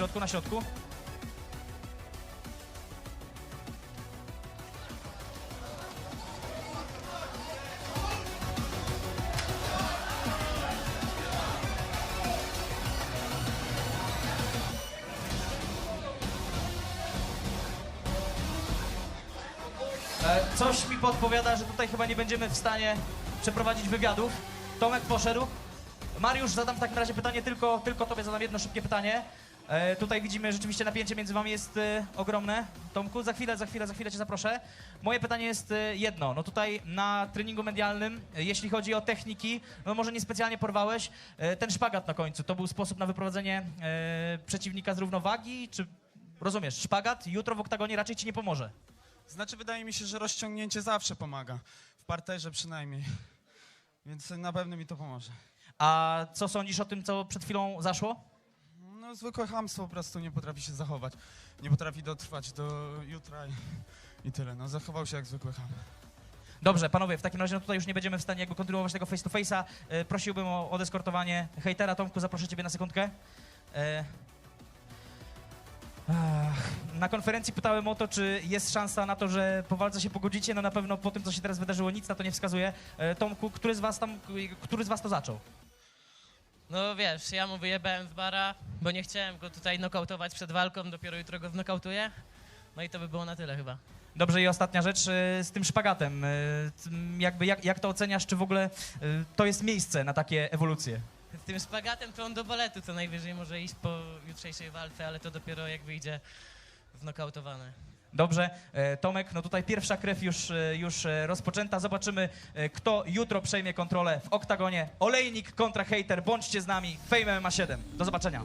środku, na środku. E, Coś mi podpowiada, że tutaj chyba nie będziemy w stanie przeprowadzić wywiadów. Tomek poszedł. Mariusz, zadam w takim razie pytanie, tylko, tylko tobie zadam jedno szybkie pytanie. E, tutaj widzimy rzeczywiście napięcie między wami jest e, ogromne. Tomku, za chwilę, za chwilę, za chwilę cię zaproszę. Moje pytanie jest e, jedno. No tutaj na treningu medialnym, e, jeśli chodzi o techniki, no może niespecjalnie porwałeś. E, ten szpagat na końcu, to był sposób na wyprowadzenie e, przeciwnika z równowagi? Czy rozumiesz, szpagat jutro w oktagonie raczej ci nie pomoże? Znaczy, wydaje mi się, że rozciągnięcie zawsze pomaga. W parterze przynajmniej. Więc na pewno mi to pomoże. A co sądzisz o tym, co przed chwilą zaszło? No, zwykłe chamstwo po prostu nie potrafi się zachować. Nie potrafi dotrwać do jutra i, i tyle. No, zachował się jak zwykły ham. Dobrze, panowie, w takim razie no tutaj już nie będziemy w stanie jakby kontynuować tego face to face'a. E, prosiłbym o odeskortowanie hejtera. Tomku, zaproszę ciebie na sekundkę. E, na konferencji pytałem o to, czy jest szansa na to, że po walce się pogodzicie. No na pewno po tym, co się teraz wydarzyło, nic na to nie wskazuje. E, Tomku, który z was tam, który z was to zaczął? No wiesz, ja mu wyjebałem z bara, bo nie chciałem go tutaj nokautować przed walką, dopiero jutro go znokautuję. No i to by było na tyle chyba. Dobrze i ostatnia rzecz e, z tym szpagatem. C- jakby jak, jak to oceniasz, czy w ogóle e, to jest miejsce na takie ewolucje? Z tym szpagatem to on do baletu co najwyżej może iść po jutrzejszej walce, ale to dopiero jak wyjdzie znokautowany. Dobrze, e, Tomek, no tutaj pierwsza krew już, e, już e, rozpoczęta. Zobaczymy, kto jutro przejmie kontrolę w oktagonie. Olejnik kontra hater. Bądźcie z nami. Fame MMA 7. Do zobaczenia.